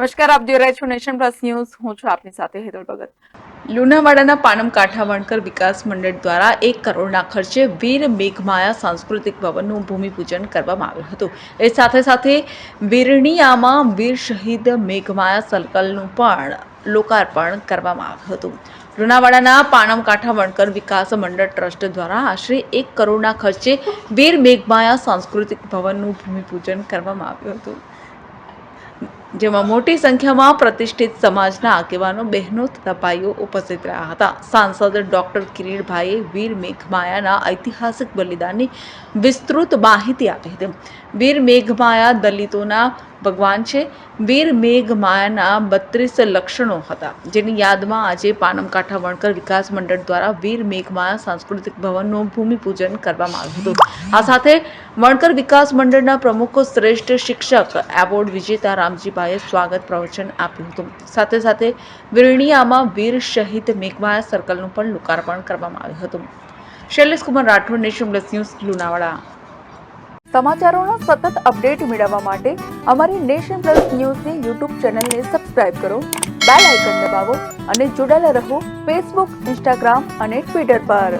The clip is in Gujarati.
નમસ્કાર, આપ જોઈ રહ્યા છો નેશન પ્લસ ન્યૂઝ. હું છું આપની સાથે હેતલ ભગત. લુણાવાડાના પાનમ કાંઠા વણકર વિકાસ મંડળ દ્વારા એક કરોડના ખર્ચે વીર મેઘમાયા સાંસ્કૃતિક ભવનનું ભૂમિપૂજન કરવામાં આવ્યું હતું. એ સાથે સાથે વીરણીયામાં વીર શહીદ મેઘમાયા સર્કલનું પણ લોકાર્પણ કરવામાં આવ્યું હતું. લુણાવાડાના પાનમ કાંઠા વણકર વિકાસ મંડળ ટ્રસ્ટ દ્વારા આશરે એક કરોડના ખર્ચે વીર મેઘમાયા સાંસ્કૃતિક ભવનનું ભૂમિપૂજન કરવામાં આવ્યું હતું. જેમાં મોટી સંખ્યામાં પ્રતિષ્ઠિત સમાજના આગેવાનો, બહેનો તથા ભાઈઓ ઉપસ્થિત રહ્યા હતા. સાંસદ ડોક્ટર કિરીટભાઈએ વીર મેઘમાયાના ઐતિહાસિક બલિદાનની વિસ્તૃત માહિતી આપી હતી. વીર મેઘમાયા દલિતોના ભગવાન છે. વીર મેઘમાયાના બત્રીસ લક્ષણો હતા, જેની યાદમાં આજે પાનમકાંઠા વણકર વિકાસ મંડળ દ્વારા વીર મેઘમાયા સાંસ્કૃતિક ભવનનું ભૂમિપૂજન કરવામાં આવ્યું હતું. આ સાથે વણકર વિકાસ મંડળના પ્રમુખ શ્રેષ્ઠ શિક્ષક એવોર્ડ વિજેતા રામજીભાઈએ સ્વાગત પ્રવચન આપ્યું હતું. સાથે સાથે વિરણિયામાં વીર શહીદ મેઘમાયા સર્કલનું પણ લોકાર્પણ કરવામાં આવ્યું હતું. Shailesh Kumar Rathod, Nation Plus News, Lunawada. સમાચારોનો સતત અપડેટ મેળવવા માટે અમારી નેશન પ્લસ ન્યૂઝની યુટ્યુબ ચેનલને સબસ્ક્રાઇબ કરો, બેલ આઇકન દબાવો અને જોડાયેલા રહો ફેસબુક, ઇન્સ્ટાગ્રામ અને ટ્વિટર પર.